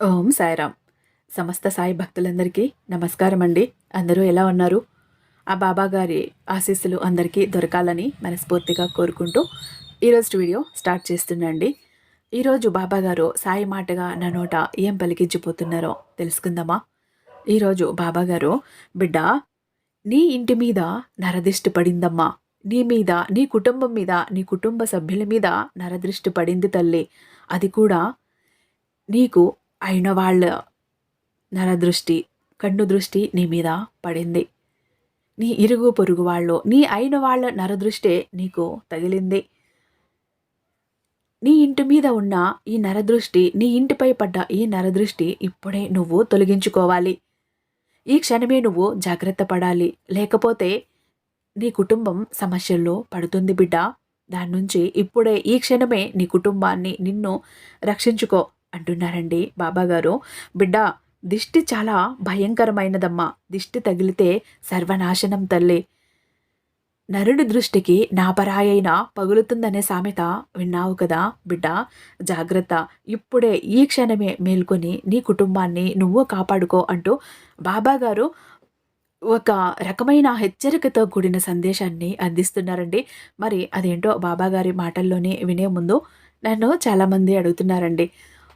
ఓం సాయిరామ్. సమస్త సాయి భక్తులందరికీ నమస్కారం అండి అందరూ ఎలా ఉన్నారు? ఆ బాబా గారి ఆశీస్సులు అందరికీ దొరకాలని మనస్ఫూర్తిగా కోరుకుంటూ ఈరోజు వీడియో స్టార్ట్ చేస్తుండండి ఈరోజు బాబాగారు సాయి మాటగా నా నోట ఏం పలికించిపోతున్నారో తెలుసుకుందామా? ఈరోజు బాబాగారు బిడ్డ నీ ఇంటి మీద నరదిష్టి పడిందమ్మా. నీ మీద నీ కుటుంబం మీద నీ కుటుంబ సభ్యుల మీద నరదృష్టి పడింది తల్లి. అది కూడా నీకు అయిన వాళ్ళ నరదృష్టి కన్ను దృష్టి నీ మీద పడింది. నీ ఇరుగు పొరుగు వాళ్ళు నీ అయిన వాళ్ళ నరదృష్టే నీకు తగిలింది. నీ ఇంటి మీద ఉన్న ఈ నరదృష్టి నీ ఇంటిపై పడ్డ ఈ నరదృష్టి ఇప్పుడే నువ్వు తొలగించుకోవాలి. ఈ క్షణమే నువ్వు జాగ్రత్త పడాలి. లేకపోతే నీ కుటుంబం సమస్యల్లో పడుతుంది బిడ్డ. దాని నుంచి ఇప్పుడే ఈ క్షణమే నీ కుటుంబాన్ని నిన్ను రక్షించుకో. అంటున్నారండి బాబాగారు. బిడ్డ దిష్టి చాలా భయంకరమైనదమ్మా. దిష్టి తగిలితే సర్వనాశనం తల్లి. నరుడి దృష్టికి నాపరాయైన పగులుతుందనే సామెత విన్నావు కదా బిడ్డ. జాగ్రత్త ఇప్పుడే ఈ క్షణమే మేల్కొని నీ కుటుంబాన్ని నువ్వు కాపాడుకో అంటూ బాబాగారు ఒక రకమైన హెచ్చరికతో కూడిన సందేశాన్ని అందిస్తున్నారండి. మరి అదేంటో బాబాగారి మాటల్లోనే వినే ముందు నన్ను చాలామంది అడుగుతున్నారండి.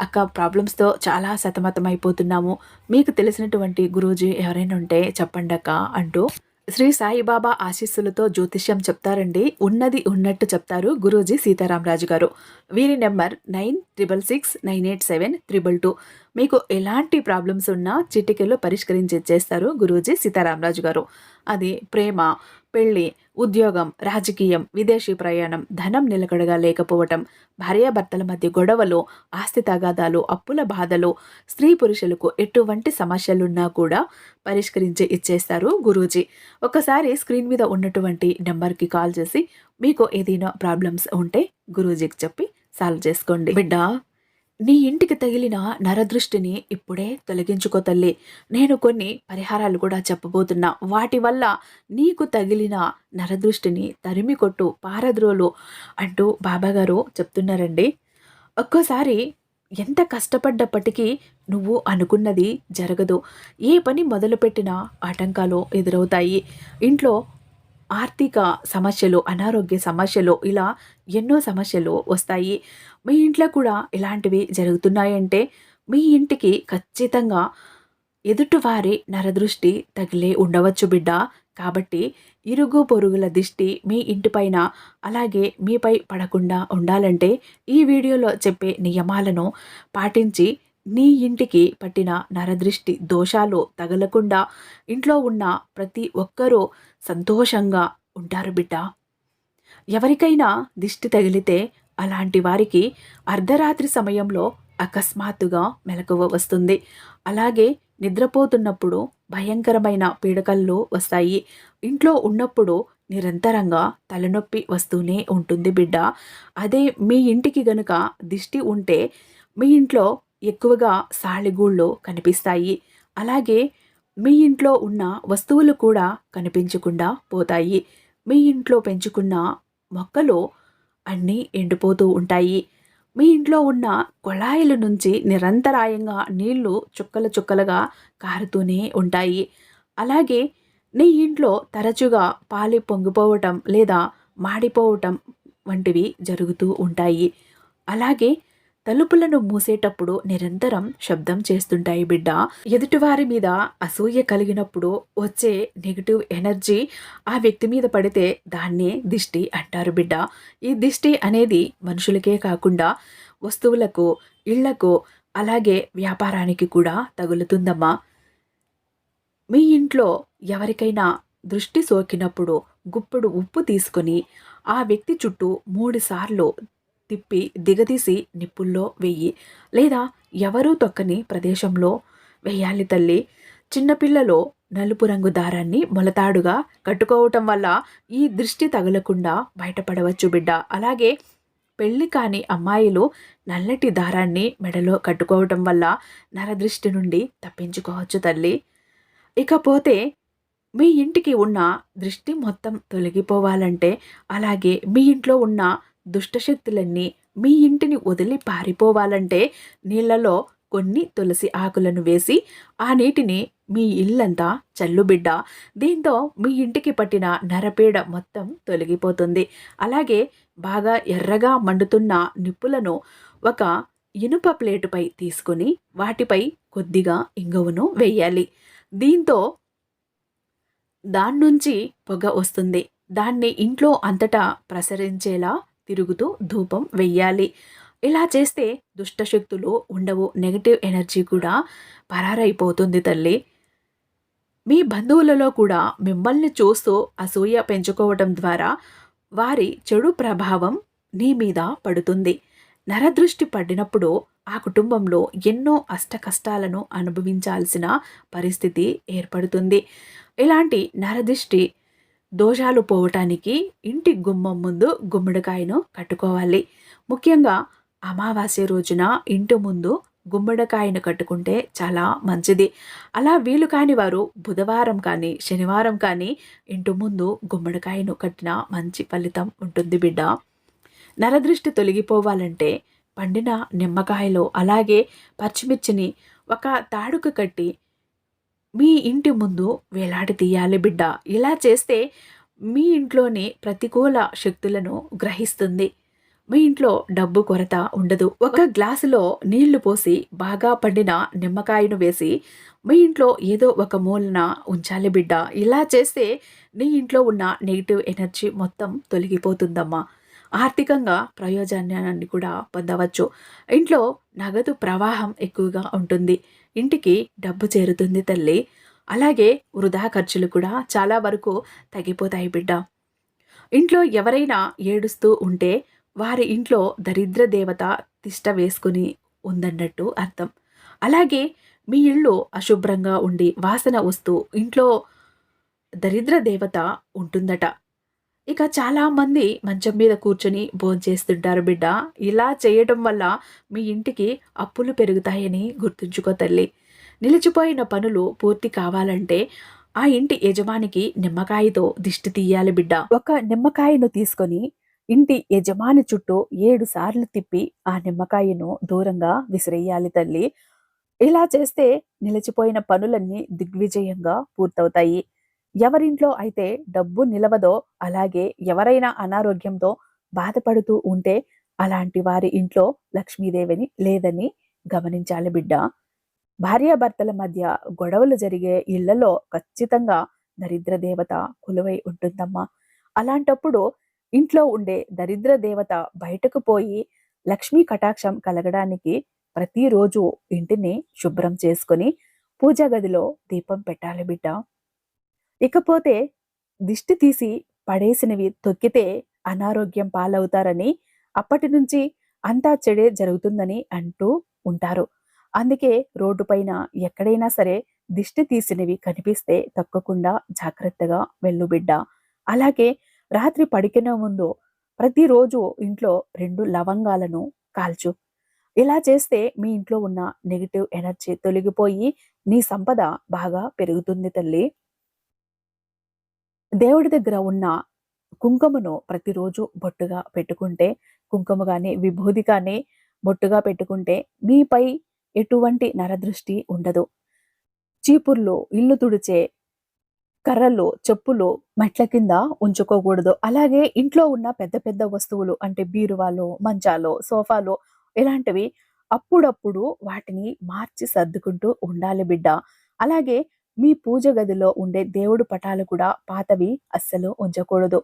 అక్క ప్రాబ్లమ్స్తో చాలా సతమతం అయిపోతున్నాము మీకు తెలిసినటువంటి గురూజీ ఎవరైనా ఉంటే చెప్పండి అక్క అంటూ శ్రీ సాయిబాబా ఆశీస్సులతో జ్యోతిష్యం చెప్తారండి. ఉన్నది ఉన్నట్టు చెప్తారు గురూజీ సీతారామరాజు గారు వీరి number nine triple six nine eight seven triple two. మీకు ఎలాంటి ప్రాబ్లమ్స్ ఉన్నా చిటికెల్లో పరిష్కరించి ఇచ్చేస్తారు గురూజీ సీతారామరాజు గారు. అది ప్రేమ పెళ్ళి ఉద్యోగం రాజకీయం విదేశీ ప్రయాణం ధనం నిలకడగా లేకపోవటం భార్యాభర్తల మధ్య గొడవలు ఆస్తి తగాదాలు అప్పుల బాధలు స్త్రీ పురుషులకు ఎటువంటి సమస్యలున్నా కూడా పరిష్కరించి ఇచ్చేస్తారు గురూజీ. ఒకసారి స్క్రీన్ మీద ఉన్నటువంటి నెంబర్కి కాల్ చేసి మీకు ఏదైనా ప్రాబ్లమ్స్ ఉంటే గురూజీకి చెప్పి సాల్వ్ చేసుకోండి. బిడ్డ నీ ఇంటికి తగిలిన నరదృష్టిని ఇప్పుడే తొలగించుకో తల్లి. నేను కొన్ని పరిహారాలు కూడా చెప్పబోతున్నా. వాటి వల్ల నీకు తగిలిన నరదృష్టిని తరిమి కొట్టు పారద్రోలు అంటూ బాబాగారు చెప్తున్నారండి. ఒక్కోసారి ఎంత కష్టపడ్డప్పటికీ నువ్వు అనుకున్నది జరగదు. ఏ పని మొదలుపెట్టినా ఆటంకాలు ఎదురవుతాయి. ఇంట్లో ఆర్థిక సమస్యలు అనారోగ్య సమస్యలు ఇలా ఎన్నో సమస్యలు వస్తాయి. మీ ఇంట్లో కూడా ఇలాంటివి జరుగుతున్నాయంటే మీ ఇంటికి ఖచ్చితంగా ఎదుటివారి నరదృష్టి తగిలే ఉండవచ్చు బిడ్డ. కాబట్టి ఇరుగు పొరుగుల దిష్టి మీ ఇంటిపైన అలాగే మీపై పడకుండా ఉండాలంటే ఈ వీడియోలో చెప్పే నియమాలను పాటించి నీ ఇంటికి పట్టిన నరదృష్టి దోషాలు తగలకుండా ఇంట్లో ఉన్న ప్రతి ఒక్కరూ సంతోషంగా ఉంటారు బిడ్డ. ఎవరికైనా దిష్టి తగిలితే అలాంటి వారికి అర్ధరాత్రి సమయంలో అకస్మాత్తుగా మెలకువ వస్తుంది. అలాగే నిద్రపోతున్నప్పుడు భయంకరమైన పీడకల్లో వస్తాయి. ఇంట్లో ఉన్నప్పుడు నిరంతరంగా తలనొప్పి వస్తూనే ఉంటుంది బిడ్డ. అదే మీ ఇంటికి గనుక దిష్టి ఉంటే మీ ఇంట్లో ఎక్కువగా సాళిగూళ్ళు కనిపిస్తాయి. అలాగే మీ ఇంట్లో ఉన్న వస్తువులు కూడా కనిపించకుండా పోతాయి. మీ ఇంట్లో పెంచుకున్న మొక్కలు అన్నీ ఎండిపోతూ ఉంటాయి. మీ ఇంట్లో ఉన్న కొళాయిల నుంచి నిరంతరాయంగా నీళ్ళు చుక్కల చుక్కలుగా కారుతూనే ఉంటాయి. అలాగే నీ ఇంట్లో తరచుగా పాలి పొంగిపోవటం లేదా మాడిపోవటం వంటివి జరుగుతూ ఉంటాయి. అలాగే తలుపులను మూసేటప్పుడు నిరంతరం శబ్దం చేస్తుంటాయి బిడ్డ. ఎదుటివారి మీద అసూయ కలిగినప్పుడు వచ్చే నెగిటివ్ ఎనర్జీ ఆ వ్యక్తి మీద పడితే దాన్నే దిష్టి అంటారు బిడ్డ. ఈ దిష్టి అనేది మనుషులకే కాకుండా వస్తువులకు ఇళ్ళకు అలాగే వ్యాపారానికి కూడా తగులుతుందమ్మా. మీ ఇంట్లో ఎవరికైనా దృష్టి సోకినప్పుడు గుప్పుడు ఉప్పు తీసుకొని ఆ వ్యక్తి చుట్టూ మూడుసార్లు తిప్పి దిగదీసి నిప్పుల్లో వెయ్యి లేదా ఎవరూ తొక్కని ప్రదేశంలో వెయ్యాలి తల్లి. చిన్నపిల్లలో నలుపు రంగు దారాన్ని మొలతాడుగా కట్టుకోవటం వల్ల ఈ దృష్టి తగలకుండా బయటపడవచ్చు బిడ్డ. అలాగే పెళ్ళి కాని అమ్మాయిలు నల్లటి దారాన్ని మెడలో కట్టుకోవటం వల్ల నరదృష్టి నుండి తప్పించుకోవచ్చు తల్లి. ఇకపోతే మీ ఇంటికి ఉన్న దృష్టి మొత్తం తొలగిపోవాలంటే అలాగే మీ ఇంట్లో ఉన్న దుష్టశక్తులన్నీ మీ ఇంటిని వదిలి పారిపోవాలంటే నీళ్ళలో కొన్ని తులసి ఆకులను వేసి ఆ నీటిని మీ ఇల్లంతా చల్లుబిడ్డ. దీంతో మీ ఇంటికి పట్టిన నరపీడ మొత్తం తొలగిపోతుంది. అలాగే బాగా ఎర్రగా మండుతున్న నిప్పులను ఒక ఇనుప ప్లేటుపై తీసుకొని వాటిపై కొద్దిగా ఇంగువను వేయాలి. దీంతో దాని నుంచి పొగ వస్తుంది. దాన్ని ఇంట్లో అంతటా ప్రసరించేలా తిరుగుతూ ధూపం వెయ్యాలి. ఇలా చేస్తే దుష్టశక్తులు ఉండవు. నెగటివ్ ఎనర్జీ కూడా పరారైపోతుంది తల్లి. మీ బంధువులలో కూడా మిమ్మల్ని చూస్తూ అసూయ పెంచుకోవటం ద్వారా వారి చెడు ప్రభావం నీ మీద పడుతుంది. నరదృష్టి పడినప్పుడు ఆ కుటుంబంలో ఎన్నో అష్ట కష్టాలను అనుభవించాల్సిన పరిస్థితి ఏర్పడుతుంది. ఇలాంటి నరదృష్టి దోషాలు పోవటానికి ఇంటి గుమ్మం ముందు గుమ్మడికాయను కట్టుకోవాలి. ముఖ్యంగా అమావాస్య రోజున ఇంటి ముందు గుమ్మడికాయను కట్టుకుంటే చాలా మంచిది. అలా వీలు కాని వారు బుధవారం కానీ శనివారం కానీ ఇంటి ముందు గుమ్మడికాయను కట్టిన మంచి ఫలితం ఉంటుంది బిడ్డ. నరదృష్టి తొలగిపోవాలంటే పండిన నిమ్మకాయలు అలాగే పచ్చిమిర్చిని ఒక తాడుకు కట్టి మీ ఇంటి ముందు వేలాడి తీయాలి బిడ్డ. ఇలా చేస్తే మీ ఇంట్లోని ప్రతికూల శక్తులను గ్రహిస్తుంది. మీ ఇంట్లో డబ్బు కొరత ఉండదు. ఒక గ్లాసులో నీళ్ళు పోసి బాగా పండిన నిమ్మకాయను వేసి మీ ఇంట్లో ఏదో ఒక మూలన ఉంచాలి బిడ్డ. ఇలా చేస్తే నీ ఇంట్లో ఉన్న నెగిటివ్ ఎనర్జీ మొత్తం తొలగిపోతుందమ్మా. ఆర్థికంగా ప్రయోజనాన్ని కూడా పొందవచ్చు. ఇంట్లో నగదు ప్రవాహం ఎక్కువగా ఉంటుంది. ఇంటికి డబ్బు చేరుతుంది తల్లి. అలాగే వృధా ఖర్చులు కూడా చాలా వరకు తగ్గిపోతాయి బిడ్డ. ఇంట్లో ఎవరైనా ఏడుస్తూ ఉంటే వారి ఇంట్లో దరిద్ర దేవత తిష్ట వేసుకుని ఉందన్నట్టు అర్థం. అలాగే మీ ఇల్లు అశుభ్రంగా ఉండి వాసన వస్తూ ఇంట్లో దరిద్ర దేవత ఉంటుందట. ఇక చాలామంది మంచం మీద కూర్చొని భోంచేస్తుంటారు బిడ్డ. ఇలా చేయటం వల్ల మీ ఇంటికి అప్పులు పెరుగుతాయని గుర్తుంచుకో తల్లి. నిలిచిపోయిన పనులు పూర్తి కావాలంటే ఆ ఇంటి యజమానికి నిమ్మకాయతో దిష్టి తీయాలి బిడ్డ. ఒక నిమ్మకాయను తీసుకొని ఇంటి యజమాని చుట్టూ ఏడు సార్లు తిప్పి ఆ నిమ్మకాయను దూరంగా విసిరేయాలి తల్లి. ఇలా చేస్తే నిలిచిపోయిన పనులన్నీ దిగ్విజయంగా పూర్తవుతాయి. ఎవరింట్లో అయితే డబ్బు నిలవదో అలాగే ఎవరైనా అనారోగ్యంతో బాధపడుతూ ఉంటే అలాంటి వారి ఇంట్లో లక్ష్మీదేవిని లేదని గమనించాలి బిడ్డ. భార్యాభర్తల మధ్య గొడవలు జరిగే ఇళ్ళలో ఖచ్చితంగా దరిద్ర దేవత కొలువై ఉంటుందమ్మా. అలాంటప్పుడు ఇంట్లో ఉండే దరిద్ర దేవత బయటకు పోయి లక్ష్మీ కటాక్షం కలగడానికి ప్రతిరోజు ఇంటిని శుభ్రం చేసుకొని పూజా గదిలో దీపం పెట్టాలి బిడ్డ. ఇకపోతే దిష్టి తీసి పడేసినవి తొక్కితే అనారోగ్యం పాలవుతారని అప్పటి నుంచి అంతా చెడే జరుగుతుందని అంటూ ఉంటారు. అందుకే రోడ్డుపైన ఎక్కడైనా సరే దిష్టి తీసినవి కనిపిస్తే తక్కకుండా జాగ్రత్తగా వెళ్ళు బిడ్డ. అలాగే రాత్రి పడికిన ముందు ప్రతిరోజు ఇంట్లో రెండు లవంగాలను కాల్చు. ఇలా చేస్తే మీ ఇంట్లో ఉన్న నెగిటివ్ ఎనర్జీ తొలగిపోయి నీ సంపద బాగా పెరుగుతుంది తల్లి. దేవుడి దగ్గర ఉన్న కుంకుమను ప్రతిరోజు బొట్టుగా పెట్టుకుంటే కుంకుమ కానీ విభూది కానీ బొట్టుగా పెట్టుకుంటే మీపై ఎటువంటి నరదృష్టి ఉండదు. చీపుర్లు ఇల్లు తుడిచే కర్రలు చెప్పులు మెట్ల కింద ఉంచుకోకూడదు. అలాగే ఇంట్లో ఉన్న పెద్ద పెద్ద వస్తువులు అంటే బీరువాలు మంచాలు సోఫాలు ఇలాంటివి అప్పుడప్పుడు వాటిని మార్చి సర్దుకుంటూ ఉండాలి బిడ్డ. అలాగే మీ పూజ గదిలో ఉండే దేవుడు పటాలు కూడా పాతవి అస్సలు ఉంచకూడదు.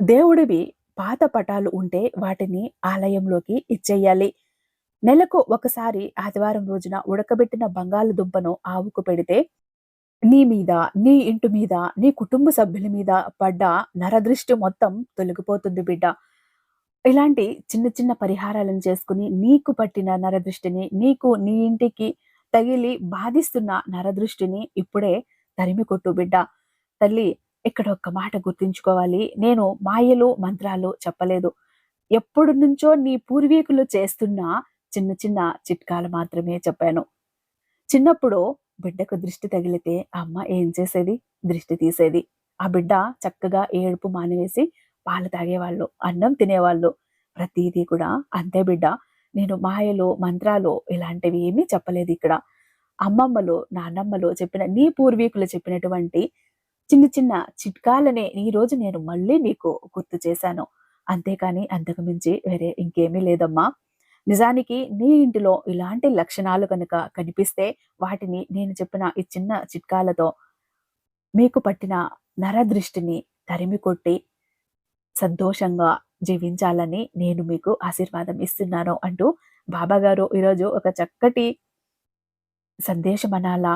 దేవుడివి పాత పటాలు ఉంటే వాటిని ఆలయంలోకి ఇచ్చేయాలి. నెలకు ఒకసారి ఆదివారం రోజున ఉడకబెట్టిన బంగాళదుంపను ఆవుకు పెడితే నీ మీద నీ ఇంటి మీద నీ కుటుంబ సభ్యుల మీద పడ్డ నరదృష్టి మొత్తం తొలగిపోతుంది బిడ్డ. ఇలాంటి చిన్న చిన్న పరిహారాలను చేసుకుని నీకు పట్టిన నరదృష్టిని నీకు నీ ఇంటికి తగిలి బాధిస్తున్న నరదృష్టిని ఇప్పుడే తరిమి కొట్టు బిడ్డ. తల్లి ఇక్కడ ఒక్క మాట గుర్తుంచుకోవాలి. నేను మాయలు మంత్రాలు చెప్పలేదు. ఎప్పుడు నుంచో నీ పూర్వీకులు చేస్తున్న చిన్న చిన్న చిట్కాలు మాత్రమే చెప్పాను. చిన్నప్పుడు బిడ్డకు దృష్టి తగిలితే అమ్మ ఏం చేసేది? దృష్టి తీసేది. ఆ బిడ్డ చక్కగా ఏడుపు మానివేసి పాలు తాగేవాళ్ళు అన్నం తినేవాళ్ళు. ప్రతిదీ కూడా అంతే బిడ్డ. నేను మాయలు మంత్రాలు ఇలాంటివి ఏమీ చెప్పలేదు ఇక్కడ. అమ్మమ్మలు నాన్నమ్మలు చెప్పిన నీ పూర్వీకులు చెప్పినటువంటి చిన్న చిన్న చిట్కాలనే ఈ రోజు నేను మళ్ళీ నీకు గుర్తు చేశాను. అంతేకాని అంతకు మించి వేరే ఇంకేమీ లేదమ్మా. నిజానికి నీ ఇంటిలో ఇలాంటి లక్షణాలు కనుక కనిపిస్తే వాటిని నేను చెప్పిన ఈ చిన్న చిట్కాలతో మీకు పట్టిన నరదృష్టిని తరిమి కొట్టి సంతోషంగా జీవించాలని నేను మీకు ఆశీర్వాదం ఇస్తున్నాను అంటూ బాబాగారు ఈరోజు ఒక చక్కటి సందేశం అనాలా.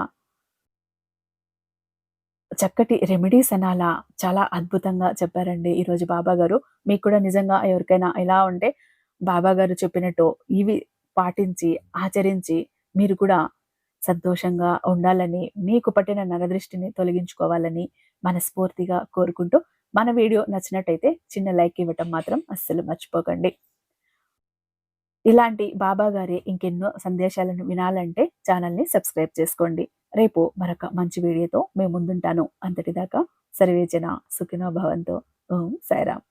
చక్కటి రెమెడీస్ అనాలా. చాలా అద్భుతంగా చెప్పారండి ఈరోజు బాబా గారు. మీకు కూడా నిజంగా ఎవరికైనా ఎలా ఉంటే బాబా గారు చెప్పినట్టు ఇవి పాటించి ఆచరించి మీరు కూడా సంతోషంగా ఉండాలని మీకు పట్టిన నరదృష్టిని తొలగించుకోవాలని మనస్ఫూర్తిగా కోరుకుంటూ మన వీడియో నచ్చినట్టయితే చిన్న లైక్ ఇవ్వటం మాత్రం అస్సలు మర్చిపోకండి. ఇలాంటి బాబా గారి ఇంకెన్నో సందేశాలను వినాలంటే ఛానల్ని సబ్స్క్రైబ్ చేసుకోండి. రేపు మరొక మంచి వీడియోతో మేము ముందుంటాను. అంతటిదాకా సర్వేజన సుఖినో భవంతో. ఓం సాయిరామ్.